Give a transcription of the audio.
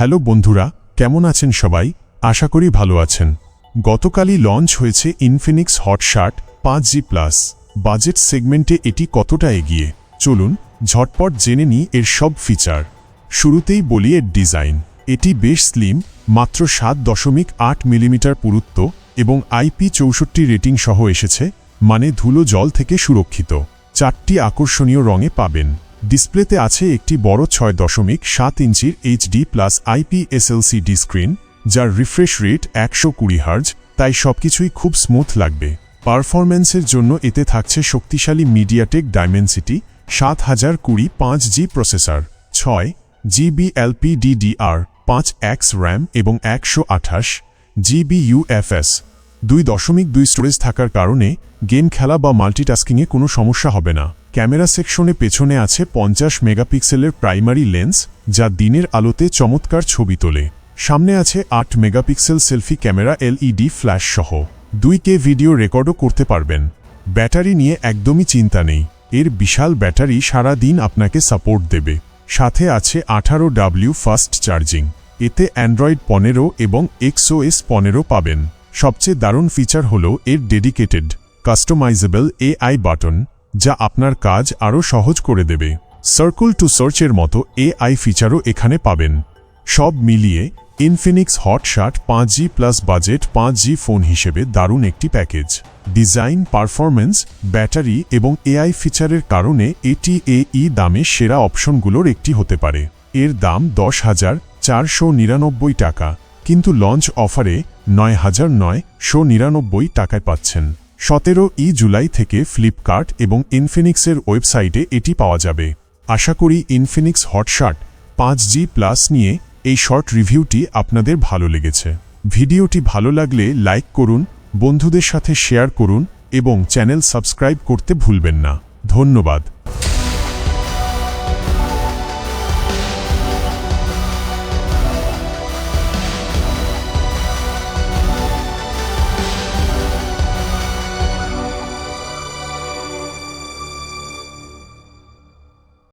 Hello বন্ধুরা, কেমন আছেন সবাই? আশা করি ভালো আছেন। গতকালই লঞ্চ হয়েছে ইনফিনিক্স হটশার্ট পাঁচ জি প্লাস বাজেট সেগমেন্টে এটি কতটা এগিয়ে? চলুন, ঝটপট জেনে নিই এর সব ফিচার শুরুতেই বলি এর ডিজাইন এটি বেশ স্লিম মাত্র সাত দশমিক আট মিলিমিটার পুরুত্ব এবং আইপি চৌষট্টি রেটিং সহ এসেছে মানে ধুলো জল থেকে সুরক্ষিত। চারটি আকর্ষণীয় রঙে পাবেন। ডিসপ্লেতে আছে একটি বড় ছয় দশমিক সাত ইঞ্চির HD plus IP SLCD screen যার রিফ্রেশ রেট একশো কুড়ি হার্জ, তাই সবকিছুই খুব স্মুথ লাগবে। পারফরম্যান্সের জন্য এতে থাকছে শক্তিশালী মিডিয়াটেক ডাইমেনসিটি সাত হাজার কুড়ি পাঁচ জি প্রসেসর, ছয় জিবি এলপিডিডিআর পাঁচ এক্স র্যাম এবং একশো আঠাশ জিবি ইউএফএস দুই দশমিক দুই স্টোরেজ থাকার কারণে গেম খেলা বা মাল্টিটাস্কিংয়ে কোনো সমস্যা হবে না। ক্যামেরা সেকশনে পেছনে আছে পঞ্চাশ মেগাপিক্সেলের প্রাইমারি লেন্স, যা দিনের আলোতে চমৎকার ছবি তোলে। সামনে আছে আট megapixel selfie camera LED flash সহ। দুই কে ভিডিও রেকর্ডও করতে পারবেন। ব্যাটারি নিয়ে একদমই চিন্তা নেই। এর বিশাল ব্যাটারি সারা দিন আপনাকে সাপোর্ট দেবে। সাথে আছে আঠারো ডাব্লিউ ফাস্ট চার্জিং। এতে অ্যান্ড্রয়েড পনেরো এবং এক্সওএস পনেরো পাবেন। সবচেয়ে দারুণ ফিচার হল এর ডেডিকেটেড, কাস্টমাইজেবল এআই বাটন। যা আপনার কাজ আরও সহজ করে দেবে। সার্কুল টু সার্চের মতো এআই ফিচারও এখানে পাবেন। সব মিলিয়ে ইনফিনিক্স হটশার্ট পাঁচ জি প্লাস বাজেট পাঁচ জি ফোন হিসেবে দারুণ একটি প্যাকেজ ডিজাইন পারফরম্যান্স ব্যাটারি এবং এআই ফিচারের কারণে এটি এই দামে সেরা অপশনগুলোর একটি হতে পারে। এর দাম দশ হাজার চারশো নিরানব্বই টাকা। কিন্তু লঞ্চ অফারে নয় হাজার নয়শো নিরানব্বই টাকায় পাচ্ছেন। সতেরো ই জুলাই থেকে ফ্লিপকার্ট এবং ইনফিনিক্সের ওয়েবসাইটে এটি পাওয়া যাবে। আশা করি ইনফিনিক্স হটশার্ট পাঁচ জি প্লাস নিয়ে এই শর্ট রিভিউটি আপনাদের ভালো লেগেছে। ভিডিওটি ভালো লাগলে লাইক করুন, বন্ধুদের সাথে শেয়ার করুন এবং চ্যানেল সাবস্ক্রাইব করতে ভুলবেন না। ধন্যবাদ।